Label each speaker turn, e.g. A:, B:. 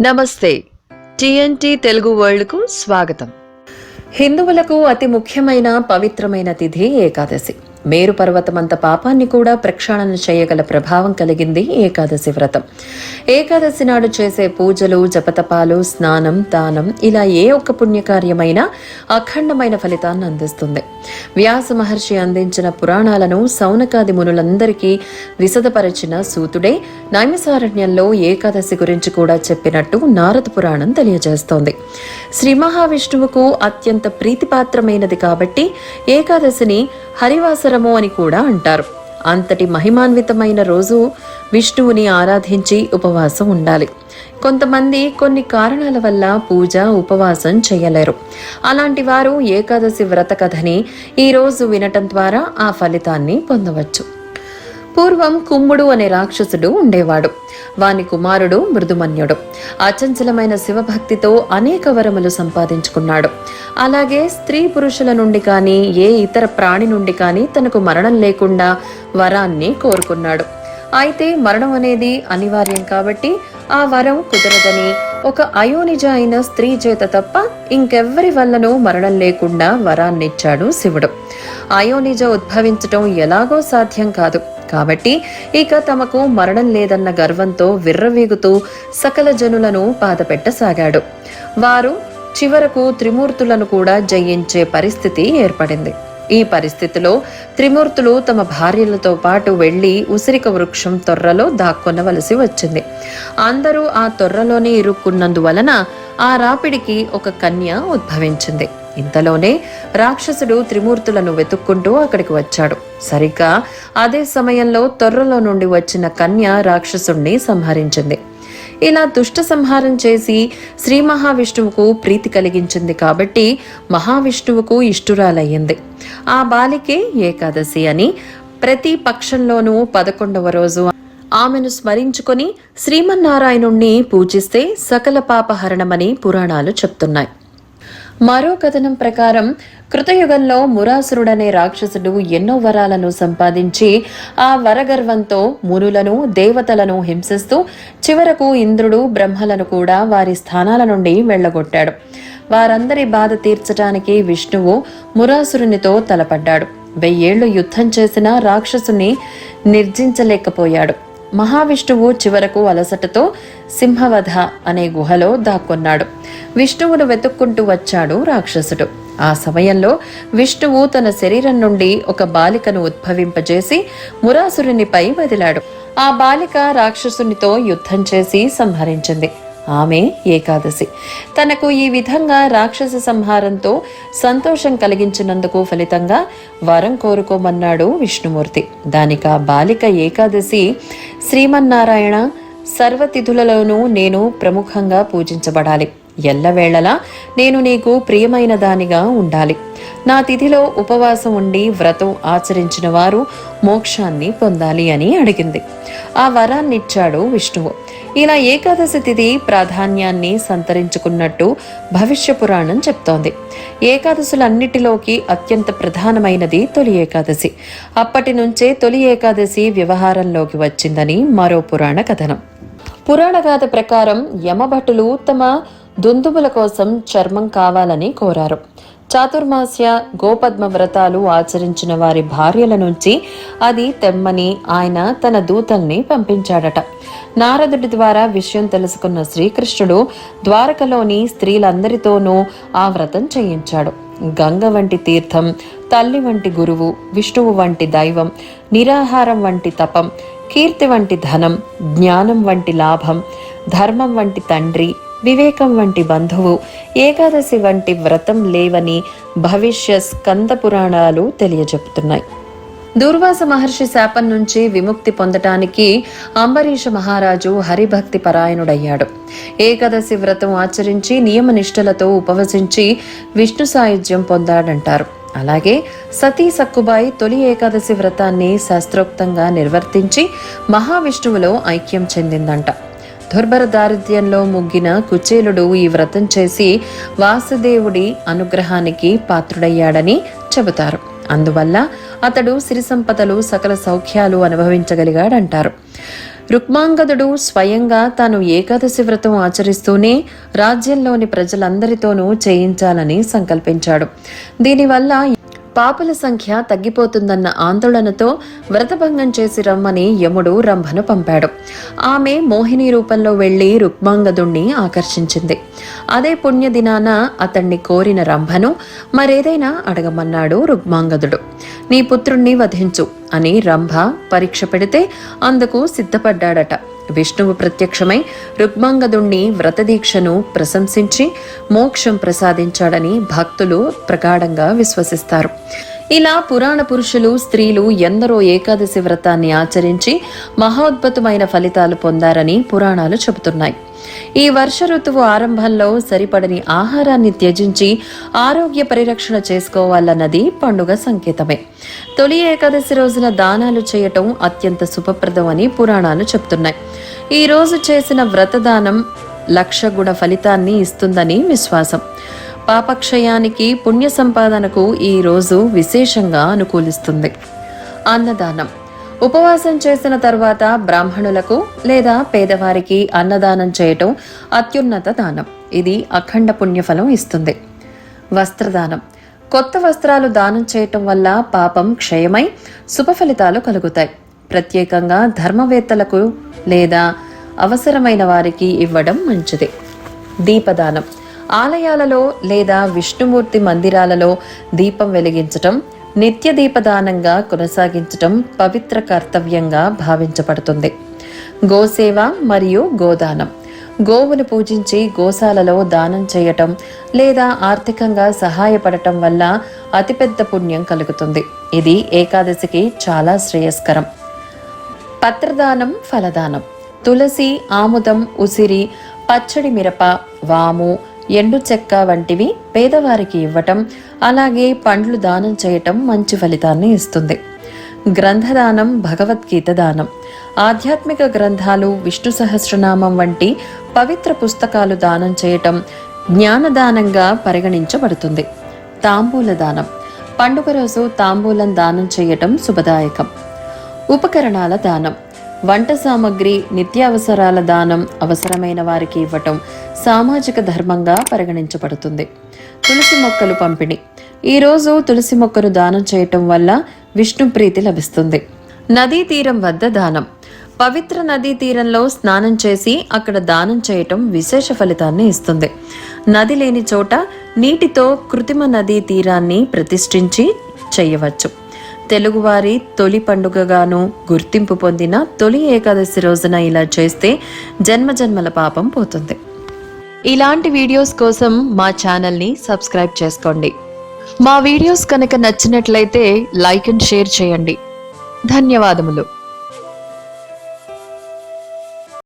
A: నమస్తే. టిఎన్టి తెలుగు వరల్డ్కు స్వాగతం. హిందువులకు అతి ముఖ్యమైన పవిత్రమైన తిథి ఏకాదశి. మేరు పర్వతమంత పాపాన్ని కూడా ప్రక్షాళన చేయగల ప్రభావం కలిగింది ఏకాదశి వ్రతం. ఏకాదశి నాడు చేసే పూజలు జపతపాలు స్నానం దానం ఇలా ఏ ఒక్క పుణ్యకార్యమైనా అఖండమైన ఫలితాన్ని అందిస్తుంది. వ్యాస మహర్షి అందించిన పురాణాలను సౌనకాది మునులందరికీ విశదపరిచిన సూతుడే నైమిసారణ్యంలో ఏకాదశి గురించి కూడా చెప్పినట్టు నారద పురాణం తెలియజేస్తోంది. శ్రీ మహావిష్ణువుకు అత్యంత ప్రీతిపాత్రమైనది కాబట్టి ఏకాదశిని హరివాసరము అని కూడా అంటారు. అంతటి మహిమాన్వితమైన రోజు విష్ణువుని ఆరాధించి ఉపవాసం ఉండాలి. కొంతమంది కొన్ని కారణాల వల్ల పూజ ఉపవాసం చేయలేరు. అలాంటి వారు ఏకాదశి వ్రత కథని ఈరోజు వినటం ద్వారా ఆ ఫలితాన్ని పొందవచ్చు. పూర్వం కుమ్ముడు అనే రాక్షసుడు ఉండేవాడు. వాని కుమారుడు మృదుమన్యుడు. అచంచలమైన శివభక్తితో అనేక వరములు సంపాదించుకున్నాడు. అలాగే స్త్రీ పురుషుల నుండి కానీ ఏ ఇతర ప్రాణి నుండి కానీ తనకు మరణం లేకుండా వరాన్ని కోరుకున్నాడు. అయితే మరణం అనేది అనివార్యం కాబట్టి ఆ వరం కుదరదని ఒక అయోనిజ అయిన స్త్రీ చేత తప్ప ఇంకెవ్వరి వల్లనూ మరణం లేకుండా వరాన్నిచ్చాడు శివుడు. అయోనిజ ఉద్భవించటం ఎలాగో సాధ్యం కాదు. కాబట్టి ఇక తమకు మరణం లేదన్న గర్వంతో విర్రవీగుతూ సకల జనులను బాధపెట్టసాగాడు. వారు చివరకు త్రిమూర్తులను కూడా జయించే పరిస్థితి ఏర్పడింది. ఈ పరిస్థితిలో త్రిమూర్తులు తమ భార్యలతో పాటు వెళ్ళి ఉసిరిక వృక్షం తొర్రలో దాక్కొనవలసి వచ్చింది. అందరూ ఆ తొర్రలోనే ఇరుక్కున్నందువలన ఆ రాపిడికి ఒక కన్య ఉద్భవించింది. ఇంతలోనే రాక్షసుడు త్రిమూర్తులను వెతుక్కుంటూ అక్కడికి వచ్చాడు. సరిగ్గా అదే సమయంలో తొర్రలో నుండి వచ్చిన కన్య రాక్షసుణ్ణి సంహరించింది. ఇలా దుష్ట సంహారం చేసి శ్రీ మహావిష్ణువుకు ప్రీతి కలిగించింది కాబట్టి మహావిష్ణువుకు ఇష్టురాలయ్యింది. ఆ బాలికే ఏకాదశి అని ప్రతి పక్షంలోనూ పదకొండవ రోజు ఆమెను స్మరించుకొని శ్రీమన్నారాయణుణ్ణి పూజిస్తే సకల పాపహరణమని పురాణాలు చెప్తున్నాయి. మరో కథనం ప్రకారం కృతయుగంలో మురాసురుడనే రాక్షసుడు ఎన్నో వరాలను సంపాదించి ఆ వరగర్వంతో మునులను దేవతలను హింసిస్తూ చివరకు ఇంద్రుడు బ్రహ్మలను కూడా వారి స్థానాల నుండి వెళ్ళగొట్టాడు. వారందరి బాధ తీర్చటానికి విష్ణువు మురాసురునితో తలపడ్డాడు. వెయ్యేళ్ళు యుద్ధం చేసిన రాక్షసుని నిర్జించలేకపోయాడు. మహావిష్ణువు చివరకు అలసటతో సింహవధ అనే గుహలో దాక్కున్నాడు. విష్ణువును వెతుక్కుంటూ వచ్చాడు రాక్షసుడు. ఆ సమయంలో విష్ణువు తన శరీరం నుండి ఒక బాలికను ఉద్భవింపజేసి మురాసురునిపై వదిలాడు. ఆ బాలిక రాక్షసునితో యుద్ధం చేసి సంహరించింది. ఆమె ఏకాదశి. తనకు ఈ విధంగా రాక్షస సంహారంతో సంతోషం కలిగించినందుకు ఫలితంగా వరం కోరుకోమన్నాడు విష్ణుమూర్తి. దానిక బాలిక ఏకాదశి శ్రీమన్నారాయణ సర్వతిథులలోనూ నేను ప్రముఖంగా పూజించబడాలి. ఎల్లవేళలా నేను నీకు ప్రియమైన దానిగా ఉండాలి. నా తిథిలో ఉపవాసం ఉండి వ్రతం ఆచరించిన వారు మోక్షాన్ని పొందాలి అని అడిగింది. ఆ వరాన్నిచ్చాడు విష్ణువు. ఇలా ఏకాదశి తిథి ప్రాధాన్యాన్ని సంతరించుకున్నట్టు భవిష్య పురాణం చెప్తోంది. ఏకాదశులన్నిటిలోకి అత్యంత ప్రధానమైనది తొలి ఏకాదశి. అప్పటి నుంచే తొలి ఏకాదశి వ్యవహారంలోకి వచ్చిందని మరో పురాణ కథనం. పురాణగాథ ప్రకారం యమభటులు తమ దుందుబుల కోసం చర్మం కావాలని కోరారు. చాతుర్మాస్య గోపద్మ వ్రతాలు ఆచరించిన వారి భార్యల నుంచి అది తెమ్మని ఆయన తన దూతల్ని పంపించాడట. నారదుడి ద్వారా విషయం తెలుసుకున్న శ్రీకృష్ణుడు ద్వారకలోని స్త్రీలందరితోనూ ఆ వ్రతం చేయించాడు. గంగ వంటి తీర్థం తల్లి వంటి గురువు విష్ణువు వంటి దైవం నిరాహారం వంటి తపం కీర్తి వంటి ధనం జ్ఞానం వంటి లాభం ధర్మం వంటి తండ్రి వివేకం వంటి బంధువు ఏకాదశి వంటి వ్రతం లేవని భవిష్య స్కంద పురాణాలు తెలియజెప్తున్నాయి. దూర్వాస మహర్షి శాపం నుంచి విముక్తి పొందటానికి అంబరీష మహారాజు హరిభక్తి పరాయణుడయ్యాడు. ఏకాదశి వ్రతం ఆచరించి నియమ నిష్ఠలతో ఉపవసించి విష్ణు సాయుధ్యం పొందాడంటారు. అలాగే సతీ సక్కుబాయి తొలి ఏకాదశి వ్రతాన్ని శాస్త్రోక్తంగా నిర్వర్తించి మహావిష్ణువులో ఐక్యం చెందిందంట. దుర్భర దారిద్ర్యంలో ముగ్గిన కుచేలుడు ఈ వ్రతం చేసి వాసుదేవుడి అనుగ్రహానికి పాత్రుడయ్యాడని చెబుతారు. అందువల్ల అతడు సిరి సంపదలు సకల సౌఖ్యాలు అనుభవించగలిగాడంటారు. రుక్మాంగదుడు స్వయంగా తాను ఏకాదశి వ్రతం ఆచరిస్తూనే రాజ్యంలోని ప్రజలందరితోనూ చేయించాలని సంకల్పించాడు. దీనివల్ల పాపుల సంఖ్య తగ్గిపోతుందన్న ఆందోళనతో వ్రతభంగం చేసి రమ్మని యముడు రంభను పంపాడు. ఆమె మోహిని రూపంలో వెళ్ళి రుక్మాంగదుణ్ణి ఆకర్షించింది. అదే పుణ్యదినాన అతణ్ణి కోరిన రంభను మరేదైనా అడగమన్నాడు రుక్మాంగదుడు. నీ పుత్రుణ్ణి వధించు అని రంభ పరీక్ష పెడితే అందుకు సిద్ధపడ్డాడట. విష్ణువు ప్రత్యక్షమై రుక్మాంగదుణ్ణి వ్రతదీక్షను ప్రశంసించి మోక్షం ప్రసాదించాడని భక్తులు ప్రగాఢంగా విశ్వసిస్తారు. ఇలా పురాణ పురుషులు స్త్రీలు ఎందరో ఏకాదశి వ్రతాన్ని ఆచరించి మహోద్భుతమైన ఫలితాలు పొందారని పురాణాలు చెబుతున్నాయి. ఈ వర్ష ఋతువు ఆరంభంలో సరిపడని ఆహారాన్ని త్యజించి ఆరోగ్య పరిరక్షణ చేసుకోవాలన్నది పండుగ సంకేతమే. తొలి ఏకాదశి రోజున దానాలు చేయటం అత్యంత శుభప్రదం అని పురాణాలు చెప్తున్నాయి ఈరోజు చేసిన వ్రతదానం లక్ష గుణ ఫలితాన్ని ఇస్తుందని విశ్వాసం. పాపక్షయానికి పుణ్య సంపాదనకు ఈ రోజు విశేషంగా అనుకూలిస్తుంది. అన్నదానం. ఉపవాసం చేసిన తర్వాత బ్రాహ్మణులకు లేదా పేదవారికి అన్నదానం చేయటం అత్యున్నత దానం. ఇది అఖండ పుణ్యఫలం ఇస్తుంది. వస్త్రదానం. కొత్త వస్త్రాలు దానం చేయటం వల్ల పాపం క్షయమై శుభ ఫలితాలు కలుగుతాయి. ప్రత్యేకంగా ధర్మవేత్తలకు లేదా అవసరమైన వారికి ఇవ్వడం మంచిది. దీపదానం. ఆలయాలలో లేదా విష్ణుమూర్తి మందిరాలలో దీపం వెలిగించటం నిత్య దీపదానంగా కొనసాగించటం పవిత్ర కర్తవ్యంగా భావించబడుతుంది. గోసేవ మరియు గోదానం. గోవును పూజించి గోశాలలో దానం చేయటం లేదా ఆర్థికంగా సహాయపడటం వల్ల అతిపెద్ద పుణ్యం కలుగుతుంది. ఇది ఏకాదశికి చాలా శ్రేయస్కరం. పత్రదానం ఫలదానం. తులసి ఆముదం ఉసిరి పచ్చడి మిరప వాము ఎండు చెక్క వంటివి పేదవారికి ఇవ్వటం అలాగే పండ్లు దానం చేయటం మంచి ఫలితాన్ని ఇస్తుంది. గ్రంథదానం భగవద్గీత దానం. ఆధ్యాత్మిక గ్రంథాలు విష్ణు సహస్రనామం వంటి పవిత్ర పుస్తకాలు దానం చేయటం జ్ఞానదానంగా పరిగణించబడుతుంది. తాంబూల దానం. పండుగ రోజు తాంబూలం దానం చేయటం శుభదాయకం. ఉపకరణాల దానం. వంట సామగ్రి నిత్యావసరాల దానం అవసరమైన వారికి ఇవ్వటం సామాజిక ధర్మంగా పరిగణించబడుతుంది. తులసి మొక్కలు పంపిణీ. ఈరోజు తులసి మొక్కను దానం చేయటం వల్ల విష్ణు ప్రీతి లభిస్తుంది. నదీ తీరం వద్ద దానం. పవిత్ర నదీ తీరంలో స్నానం చేసి అక్కడ దానం చేయటం విశేష ఫలితాన్ని ఇస్తుంది. నది లేని చోట నీటితో కృత్రిమ నదీ తీరాన్ని ప్రతిష్ఠించి చేయవచ్చు. తెలుగువారి తొలి పండుగగాను గుర్తింపు పొందిన తొలి ఏకాదశి రోజున ఇలా చేస్తే జన్మజన్మల పాపం పోతుంది. ఇలాంటి వీడియోస్ కోసం మా ఛానల్ని సబ్స్క్రైబ్ చేసుకోండి. మా వీడియోస్ కనుక నచ్చినట్లయితే లైక్ అండ్ షేర్ చేయండి. ధన్యవాదములు.